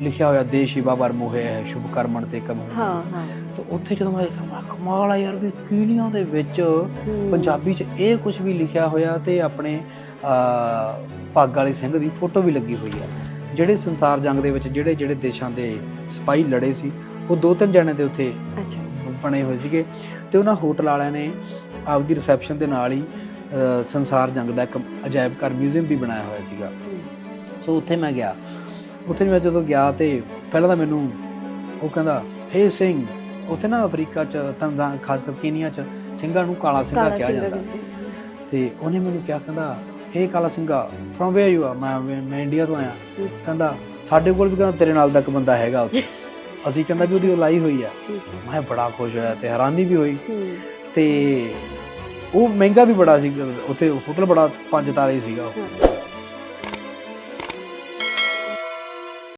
ਲਿਖਿਆ ਹੋਇਆ ਦੇਸ਼ ਹੀ ਬਾਬਰ ਮੋਹਿ ਹੈ ਸ਼ੁਭ ਕਰਮਣ ਤੇ ਕਮ ਹਾਂ। ਹਾਂ ਤੇ ਉੱਥੇ ਜਦੋਂ ਮੈਂ ਦੇਖਿਆ ਮੈਂ ਕਮਾਲ ਆ ਯਾਰ ਵੀ ਕੀਨੀਆਂ ਦੇ ਵਿੱਚ। ਪੰਜਾਬੀ 'ਚ ਇਹ ਕੁਝ ਵੀ ਲਿਖਿਆ ਹੋਇਆ ਤੇ ਆਪਣੇ ਪੱਗ ਵਾਲੇ ਸਿੰਘ ਦੀ ਫੋਟੋ ਵੀ ਲੱਗੀ ਹੋਈ ਆ। ਜਿਹੜੇ ਸੰਸਾਰ ਜੰਗ ਦੇ ਵਿੱਚ ਜਿਹੜੇ ਜਿਹੜੇ ਦੇਸ਼ਾਂ ਦੇ ਸਿਪਾਹੀ ਲੜੇ ਸੀ ਉਹ ਦੋ ਤਿੰਨ ਜਣੇ ਦੇ ਉੱਥੇ ਅੱਛਾ। ਬਣੇ ਹੋਏ ਸੀਗੇ ਤੇ ਉਹਨਾਂ ਹੋਟਲ ਵਾਲਿਆਂ ਨੇ ਆਪਦੀ ਰਿਸੈਪਸ਼ਨ ਦੇ ਨਾਲ ਹੀ ਸੰਸਾਰ ਜੰਗ ਦਾ ਇੱਕ ਅਜਾਇਬ ਘਰ ਮਿਊਜ਼ੀਅਮ ਵੀ ਬਣਾਇਆ ਹੋਇਆ ਸੀਗਾ। ਸੋ ਉੱਥੇ ਮੈਂ ਗਿਆ। ਉੱਥੇ ਮੈਂ ਜਦੋਂ ਗਿਆ ਤੇ ਪਹਿਲਾਂ ਤਾਂ ਮੈਨੂੰ ਉਹ ਕਹਿੰਦਾ ਹੇ ਸਿੰਘ ਉੱਥੇ ਨਾ ਅਫਰੀਕਾ ਚ ਤਾਂ ਖਾਸ ਕਰ ਕੀਨੀਆ ਚ ਸਿੰਘਾਂ ਨੂੰ ਕਾਲਾ ਸਿੰਘਾ ਕਿਹਾ ਜਾਂਦਾ। ਤੇ ਉਹਨੇ ਮੈਨੂੰ ਕਿਹਾ ਕਹਿੰਦਾ ਹੇ ਕਾਲਾ ਸਿੰਘਾ ਫਰੋਮ ਵੇਅਰ ਯੂ ਆ ਮੈਂ ਮੈਂ ਇੰਡੀਆ ਤੋਂ ਆਇਆ। ਕਹਿੰਦਾ ਸਾਡੇ ਕੋਲ ਵੀ ਕਹਿੰਦਾ ਤੇਰੇ ਨਾਲ ਦਾ ਇੱਕ ਬੰਦਾ ਹੈਗਾ ਉੱਥੇ। ਅਸੀਂ ਕਹਿੰਦਾ ਵੀ ਉਹਦੀ ਉਹ ਲਾਈ ਹੋਈ ਆ। ਮੈਂ ਬੜਾ ਖੁਸ਼ ਹੋਇਆ ਤੇ ਹੈਰਾਨੀ ਵੀ ਹੋਈ। ਤੇ ਉਹ ਮਹਿੰਗਾ ਵੀ ਬੜਾ ਸੀ ਉੱਥੇ ਹੋਟਲ ਬੜਾ ਪੰਜ ਤਾਰੇ ਸੀਗਾ ਉਹ।